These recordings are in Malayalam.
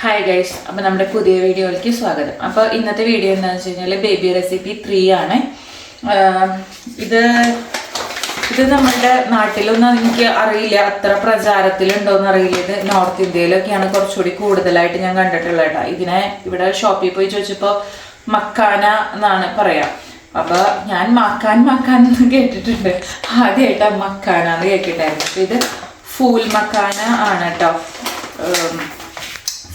ഹായ് ഗൈസ് അപ്പോൾ നമ്മുടെ പുതിയ വീഡിയോയിലേക്ക് സ്വാഗതം. അപ്പോൾ ഇന്നത്തെ വീഡിയോ എന്താണെന്ന് വെച്ച് കഴിഞ്ഞാൽ ബേബി റെസിപ്പി ത്രീ ആണ്. ഇത് ഇത് നമ്മുടെ നാട്ടിലൊന്നും എനിക്ക് അറിയില്ല അത്ര പ്രചാരത്തിലുണ്ടോയെന്ന് അറിയില്ല. ഇത് നോർത്ത് ഇന്ത്യയിലൊക്കെയാണ് കുറച്ചുകൂടി കൂടുതലായിട്ട് ഞാൻ കണ്ടിട്ടുള്ളത് കേട്ടോ. ഇതിനെ ഇവിടെ ഷോപ്പിൽ പോയി ചോദിച്ചപ്പോൾ മക്കാന എന്നാണ് പറയാം. അപ്പോൾ ഞാൻ മക്കാൻ മക്കാൻ എന്ന് കേട്ടിട്ടുണ്ട്. ആദ്യമായിട്ടാണ് മക്കാന എന്ന് കേട്ടിട്ടായിരുന്നു ഇത് ഫൂൽ മക്കാന ആണ് കേട്ടോ.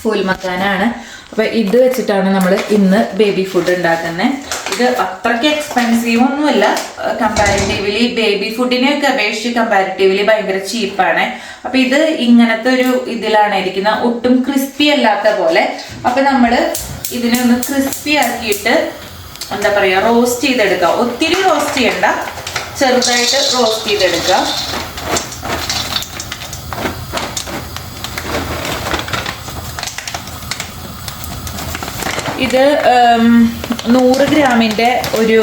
ഫുൽ മക്കാനാണ് അപ്പോൾ ഇത് വെച്ചിട്ടാണ് നമ്മൾ ഇന്ന് ബേബി ഫുഡ് ഉണ്ടാക്കുന്നത് ഇത് അത്രയ്ക്ക് എക്സ്പെൻസീവ് ഒന്നുമല്ല. കമ്പാരിറ്റീവ്ലി ബേബി ഫുഡിനെയൊക്കെ അപേക്ഷിച്ച് കമ്പാരിറ്റീവ്ലി ഭയങ്കര ചീപ്പാണ് അപ്പോൾ ഇത് ഇങ്ങനത്തെ ഒരു ഇതിലാണ് ഇരിക്കുന്നത് ഒട്ടും ക്രിസ്പി അല്ലാത്ത പോലെ. അപ്പോൾ നമ്മൾ ഇതിനെ ഒന്ന് ക്രിസ്പി ആക്കിയിട്ട് എന്താ പറയുക റോസ്റ്റ് ചെയ്തെടുക്കുക ഒത്തിരി റോസ്റ്റ് ചെയ്യണ്ട. ചെറുതായിട്ട് റോസ്റ്റ് ചെയ്തെടുക്കുക ഇത് നൂറ് ഗ്രാമിന്റെ ഒരു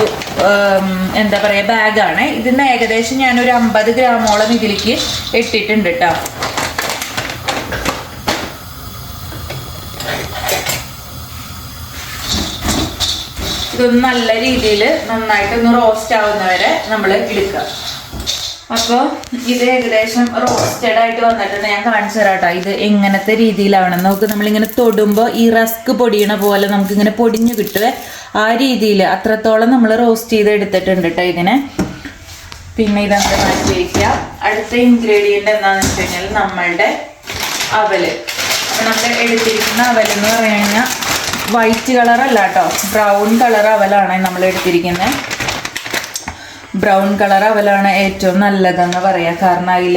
എന്താ പറയുക ബാഗാണ്. ഇതിന് ഏകദേശം ഞാനൊരു അമ്പത് ഗ്രാമോളം ഇതിലേക്ക് ഇട്ടിട്ടുണ്ട് കേട്ടോ ഇതൊന്ന് നല്ല രീതിയിൽ നന്നായിട്ട് ഒന്ന് റോസ്റ്റ് ആവുന്നവരെ നമ്മൾ എടുക്കുക. അപ്പോൾ ഇത് ഏകദേശം റോസ്റ്റഡ് ആയിട്ട് വന്നിട്ടുണ്ട്. ഞാൻ കാണിച്ചു തരാം കേട്ടോ ഇത് എങ്ങനത്തെ രീതിയിലാണ് നമുക്ക് നമ്മളിങ്ങനെ തൊടുമ്പോൾ ഈ റസ്ക് പൊടിയണ പോലെ നമുക്ക് ഇങ്ങനെ പൊടിഞ്ഞു കിട്ടുവേ. ആ രീതിയിൽ അത്രത്തോളം നമ്മൾ റോസ്റ്റ് ചെയ്ത് എടുത്തിട്ടുണ്ട് കേട്ടോ ഇതിനെ. പിന്നെ ഇത് നമുക്ക് മാറ്റി വയ്ക്കുക അടുത്ത ഇൻഗ്രീഡിയന്റ് എന്താണെന്ന് വെച്ച് കഴിഞ്ഞാൽ നമ്മളുടെ അവൽ. അപ്പം നമ്മൾ എടുത്തിരിക്കുന്ന അവൽ എന്ന് പറഞ്ഞു കഴിഞ്ഞാൽ വൈറ്റ് കളറല്ല കേട്ടോ ബ്രൗൺ കളർ അവലാണ് നമ്മൾ എടുത്തിരിക്കുന്നത് ബ്രൗൺ കളർ അവലാണ് ഏറ്റവും നല്ലതെന്ന് പറയാം. കാരണം അതിൽ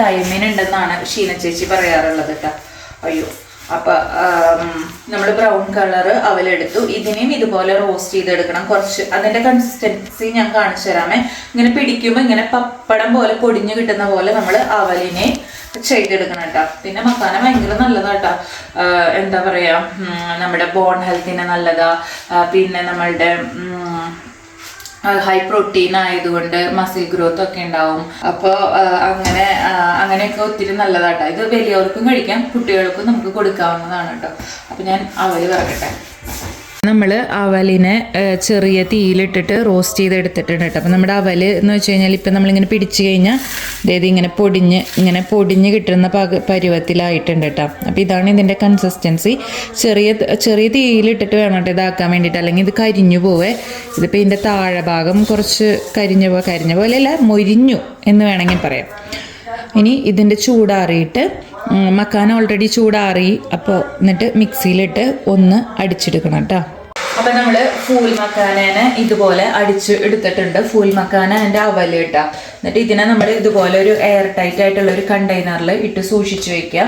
ടൈമിന് ഉണ്ടെന്നാണ് ഷീന ചേച്ചി പറയാറുള്ളത് കേട്ടോ അയ്യോ. അപ്പൊ നമ്മൾ ബ്രൗൺ കളർ അവലെടുത്തു. ഇതിനെയും ഇതുപോലെ റോസ്റ്റ് ചെയ്തെടുക്കണം. കുറച്ച് അതിന്റെ കൺസിസ്റ്റൻസി ഞാൻ കാണിച്ചു തരാമേ. ഇങ്ങനെ പിടിക്കുമ്പോൾ ഇങ്ങനെ പപ്പടം പോലെ പൊടിഞ്ഞു കിട്ടുന്ന പോലെ നമ്മൾ അവലിനെ ചെയ്തെടുക്കണം കേട്ടോ പിന്നെ മസാല ഭയങ്കര നല്ലതാ കേട്ടോ എന്താ പറയാ നമ്മുടെ ബോൺ ഹെൽത്തിന് നല്ലതാ. പിന്നെ നമ്മളുടെ ഹൈ പ്രോട്ടീൻ ആയതുകൊണ്ട് മസിൽ ഗ്രോത്ത് ഒക്കെ ഉണ്ടാവും. അപ്പോൾ അങ്ങനെ അങ്ങനെയൊക്കെ ഒത്തിരി നല്ലതാട്ടോ. ഇത് വലിയവർക്കും കഴിക്കാം കുട്ടികൾക്കും നമുക്ക് കൊടുക്കാവുന്നതാണ് കേട്ടോ. അപ്പം ഞാൻ അവർ പറയട്ടെ. നമ്മൾ അവലിനെ ചെറിയ തീയിലിട്ടിട്ട് റോസ്റ്റ് ചെയ്ത് എടുത്തിട്ടുണ്ട് കേട്ടോ. അപ്പം നമ്മുടെ അവൽ എന്ന് വെച്ച് കഴിഞ്ഞാൽ ഇപ്പം നമ്മളിങ്ങനെ പിടിച്ചു കഴിഞ്ഞാൽ അതായത് ഇങ്ങനെ പൊടിഞ്ഞ് ഇങ്ങനെ പൊടിഞ്ഞ് കിട്ടുന്ന പക പരുവത്തിലായിട്ടുണ്ട് കേട്ടോ. അപ്പോൾ ഇതാണ് ഇതിന്റെ കൺസിസ്റ്റൻസി ചെറിയ ചെറിയ തീയിലിട്ടിട്ട് വേണം കേട്ടോ ഇതാക്കാൻ വേണ്ടിയിട്ട്. അല്ലെങ്കിൽ ഇത് കരിഞ്ഞു പോവേ. ഇതിപ്പോൾ ഇതിന്റെ താഴെ ഭാഗം കുറച്ച് കരിഞ്ഞ പോ കരിഞ്ഞ പോലെയല്ല മൊരിഞ്ഞു എന്ന് വേണമെങ്കിൽ പറയാം. ഇനി ഇതിന്റെ ചൂടാറിയിട്ട് മക്കാന ഓൾറെഡി ചൂടാറി. അപ്പോൾ എന്നിട്ട് മിക്സിയിലിട്ട് ഒന്ന് അടിച്ചെടുക്കണം കേട്ടോ. അപ്പം നമ്മൾ ഫൂൽ മക്കാനേനെ ഇതുപോലെ അടിച്ച് എടുത്തിട്ടുണ്ട്. ഫൂൽ മക്കാന അതിന്റെ അവൽ ഇട്ടാ എന്നിട്ട് ഇതിനെ നമ്മൾ ഇതുപോലെ ഒരു എയർ ടൈറ്റ് ആയിട്ടുള്ള ഒരു കണ്ടെയ്നറിൽ ഇട്ട് സൂക്ഷിച്ചു വെക്കുക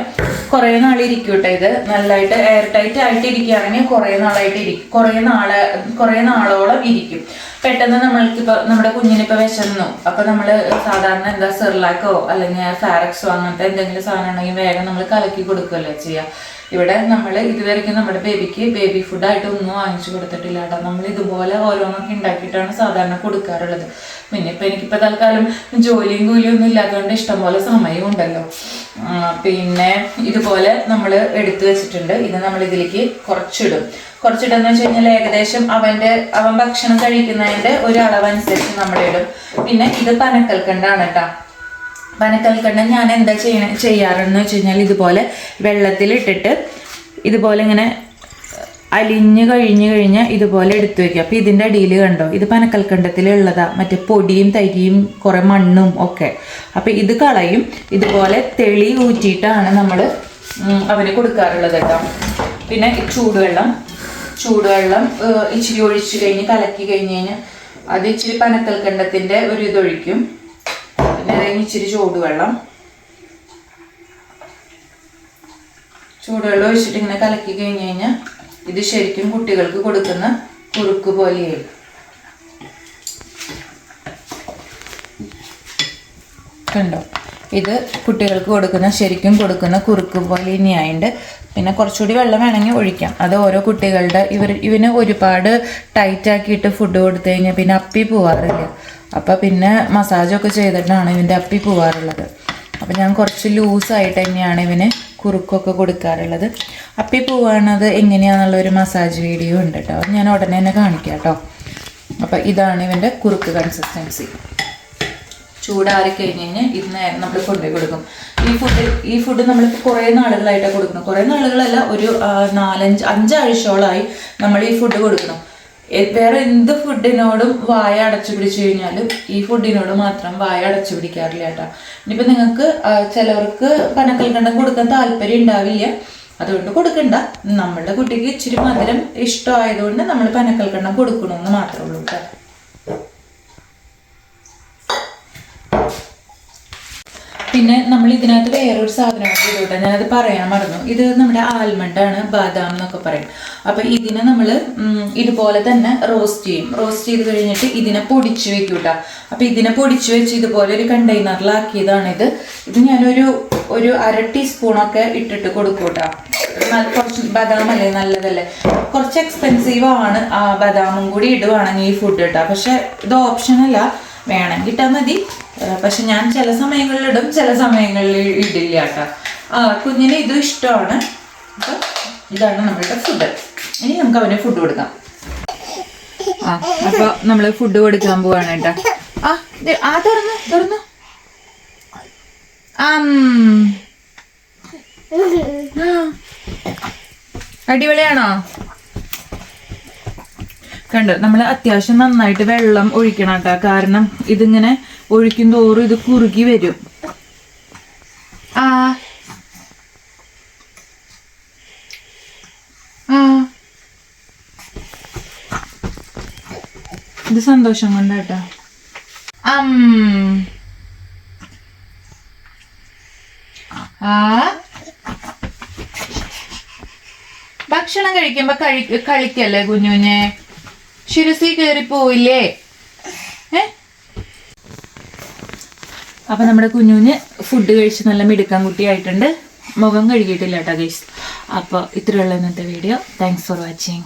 കുറേ നാൾ ഇരിക്കും കേട്ടോ ഇത്. നല്ലതായിട്ട് എയർ ടൈറ്റ് ആയിട്ട് ഇരിക്കുകയാണെങ്കിൽ കുറേ നാളായിട്ട് ഇരിക്കും കുറേ നാളെ കുറേ നാളോളം ഇരിക്കും. പെട്ടെന്ന് നമ്മൾക്കിപ്പോൾ നമ്മുടെ കുഞ്ഞിനിപ്പോൾ വിശന്നു. അപ്പോൾ നമ്മൾ സാധാരണ എന്താ സെർലാക്കോ അല്ലെങ്കിൽ ഫാരക്സോ അങ്ങനത്തെ എന്തെങ്കിലും സാധനം ഉണ്ടെങ്കിൽ വേഗം നമ്മൾ കലക്കി കൊടുക്കുകയല്ലേ ചെയ്യുക ഇവിടെ നമ്മൾ ഇതുവരെയ്ക്കും നമ്മുടെ ബേബിക്ക് ബേബി ഫുഡായിട്ട് ഒന്നും വാങ്ങിച്ചു കൊടുത്തിട്ടില്ല കേട്ടോ. നമ്മൾ ഇതുപോലെ ഓരോന്നൊക്കെ ഉണ്ടാക്കിയിട്ടാണ് സാധാരണ കൊടുക്കാറുള്ളത്. പിന്നെ ഇപ്പം എനിക്കിപ്പോൾ തൽക്കാലം ജോലിയും കൂലിയും ഒന്നും ഇല്ലാത്തതുകൊണ്ട് ഇഷ്ടംപോലെ സമയം ഉണ്ടല്ലോ പിന്നെ ഇതുപോലെ നമ്മൾ എടുത്തു വെച്ചിട്ടുണ്ട്. ഇത് നമ്മൾ ഇതിലേക്ക് കുറച്ചിടും. കുറച്ചിട്ടെന്ന് വെച്ച് കഴിഞ്ഞാൽ ഏകദേശം അവന്റെ അവൻ ഭക്ഷണം കഴിക്കുന്നതിന്റെ ഒരു അളവനുസരിച്ച് നമ്മൾ ഇടും പിന്നെ ഇത് പനക്കൽക്കണ്ടാണ് കേട്ടോ പനക്കൽക്കണ്ട ഞാൻ എന്താ ചെയ്യണ ചെയ്യാറെന്ന് വെച്ച് കഴിഞ്ഞാൽ ഇതുപോലെ വെള്ളത്തിലിട്ടിട്ട് ഇതുപോലെ ഇങ്ങനെ അലിഞ്ഞ് കഴിഞ്ഞ് കഴിഞ്ഞ് ഇതുപോലെ എടുത്തു വെക്കുക. അപ്പോൾ ഇതിന്റെ അടിയിൽ കണ്ടോ? ഇത് പനക്കൽക്കണ്ടത്തിലുള്ളതാ മറ്റേ പൊടിയും തരിയും കുറേ മണ്ണും ഒക്കെ. അപ്പോൾ ഇത് കളയും. ഇതുപോലെ തെളി ഊറ്റിയിട്ടാണ് നമ്മൾ അവന് കൊടുക്കാറുള്ളത് കേട്ടോ. പിന്നെ ചൂടുവെള്ളം. ചൂടുവെള്ളം ഇച്ചിരി ഒഴിച്ച് കഴിഞ്ഞ് കലക്കി കഴിഞ്ഞ് കഴിഞ്ഞാൽ അത് ഇച്ചിരി പനക്കൽക്കണ്ടത്തിന്റെ ഒരു ഇതൊഴിക്കും. പിന്നെ ഇച്ചിരി ചൂടുവെള്ളം. ചൂടുവെള്ളം ഒഴിച്ചിട്ട് ഇങ്ങനെ കലക്കി കഴിഞ്ഞ് കഴിഞ്ഞാൽ ഇത് ശരിക്കും കുട്ടികൾക്ക് കൊടുക്കുന്ന കുറുക്ക് പോലെയായി. കണ്ടോ? ഇത് കുട്ടികൾക്ക് കൊടുക്കുന്ന ശരിക്കും കൊടുക്കുന്ന കുറുക്ക് പോലെ ഇനിയായിട്ട് പിന്നെ കുറച്ചുകൂടി വെള്ളം വേണമെങ്കിൽ ഒഴിക്കാം. അത് ഓരോ കുട്ടികളുടെ ഇവർ ഇവന് ഒരുപാട് ടൈറ്റ് ആക്കിയിട്ട് ഫുഡ് കൊടുത്തു കഴിഞ്ഞാൽ പിന്നെ അപ്പി പോവാറില്ല. അപ്പോൾ പിന്നെ മസാജൊക്കെ ചെയ്തിട്ടാണ് ഇവന്റെ അപ്പി പോവാറുള്ളത്. അപ്പം ഞാൻ കുറച്ച് ലൂസായിട്ട് തന്നെയാണ് ഇവന് കുറുക്കൊക്കെ കൊടുക്കാറുള്ളത്. അപ്പി ഈ പോവാണത് ഒരു മസാജ് വീഡിയോ ഉണ്ട് കേട്ടോ ഞാൻ ഉടനെ തന്നെ കാണിക്കാം കേട്ടോ അപ്പം ഇതാണ് ഇവന്റെ കുറുക്ക് കൺസിസ്റ്റൻസി ചൂടാറി കഴിഞ്ഞ് കഴിഞ്ഞാൽ ഇത് നേരം നമ്മൾ കൊണ്ടുപോയി കൊടുക്കും. ഈ ഫുഡ് ഈ ഫുഡ് നമ്മളിപ്പോൾ കുറേ നാളുകളായിട്ടാണ് കൊടുക്കുന്നത്. കുറേ നാളുകളല്ല ഒരു നാലഞ്ച് അഞ്ചാഴ്ചയോളമായി നമ്മൾ ഈ ഫുഡ് കൊടുക്കണം വേറെ എന്ത് ഫുഡിനോടും വായ അടച്ചു പിടിച്ചു കഴിഞ്ഞാലും ഈ ഫുഡിനോട് മാത്രം വായ അടച്ചു പിടിക്കാറില്ല കേട്ടോ. ഇനിയിപ്പോൾ നിങ്ങൾക്ക് ചിലവർക്ക് പനക്കൽക്കണ്ടം കൊടുക്കാൻ താല്പര്യം ഉണ്ടാവില്ല. അതുകൊണ്ട് കൊടുക്കണ്ട. നമ്മളുടെ കുട്ടിക്ക് ഇച്ചിരി മധുരം ഇഷ്ടമായതുകൊണ്ട് നമ്മൾ പനക്കൽക്കണ്ടം കൊടുക്കണമെന്ന് മാത്രമേ ഉള്ളൂ കേട്ടോ. പിന്നെ നമ്മൾ ഇതിനകത്ത് വേറൊരു സാധനമാണ് ഇടൂട്ടെ ഞാനത് പറയാൻ മറന്നു. ഇത് നമ്മുടെ ആൽമണ്ട് ആണ് ബാദാം എന്നൊക്കെ പറയും. അപ്പൊ ഇതിനെ നമ്മൾ ഇതുപോലെ തന്നെ റോസ്റ്റ് ചെയ്യും. റോസ്റ്റ് ചെയ്ത് കഴിഞ്ഞിട്ട് ഇതിനെ പൊടിച്ചു വെക്കും കേട്ടോ. അപ്പൊ ഇതിനെ പൊടിച്ചു വെച്ച് ഇതുപോലെ ഒരു കണ്ടെയ്നറിലാക്കിയതാണ് ഇത്. ഇത് ഞാനൊരു ഒരു അര ടീസ്പൂണൊക്കെ ഇട്ടിട്ട് കൊടുക്കും കേട്ടോ. കുറച്ച് ബദാം അല്ലേ നല്ലതല്ലേ. കുറച്ച് എക്സ്പെൻസീവ് ആണ് ബദാമും കൂടി ഇടുവാണെങ്കിൽ ഈ ഫുഡ് കേട്ടോ. പക്ഷെ ഇത് ഓപ്ഷനല്ല വേണമെങ്കിൽ ഇട്ടാൽ മതി. പക്ഷെ ഞാൻ ചില സമയങ്ങളിൽ ഇടും ചില സമയങ്ങളിൽ ഇടില്ല കേട്ടോ. ആ കുഞ്ഞിന് ഇതും ഇഷ്ടമാണ്. അപ്പം ഇതാണ് നമ്മളുടെ ഫുഡ് ഇനി നമുക്ക് അവന് ഫുഡ് കൊടുക്കാം. ആ അപ്പോൾ നമ്മൾ ഫുഡ് കൊടുക്കാൻ പോവാണ് കേട്ടോ. ആ ആ തുറന്നു തുറന്നു. അടിപൊളിയാണോ? കണ്ടു നമ്മൾ അത്യാവശ്യം നന്നായിട്ട് വെള്ളം ഒഴിക്കണം കേട്ടോ. കാരണം ഇതിങ്ങനെ ഒഴിക്കും തോറും ഇത് കുറുകി വരും. ആ. ആ. ഇത് സന്തോഷം കൊണ്ടാട്ട. അം. ആ. ഭക്ഷണം കഴിക്കുമ്പോ കഴി കളിക്കല്ലേ കുഞ്ഞുഞ്ഞെ? ശിരസി കയറി പോയില്ലേ അപ്പൊ നമ്മുടെ കുഞ്ഞുവിന് ഫുഡ് കഴിച്ച് നല്ല മിടുക്കാൻ കുട്ടിയായിട്ടുണ്ട്. മുഖം കഴുകിയിട്ടില്ല കേട്ടോ ഗൈസ് അപ്പോൾ ഇത്രയുള്ള ഇന്നത്തെ വീഡിയോ താങ്ക്സ് ഫോർ വാച്ചിങ്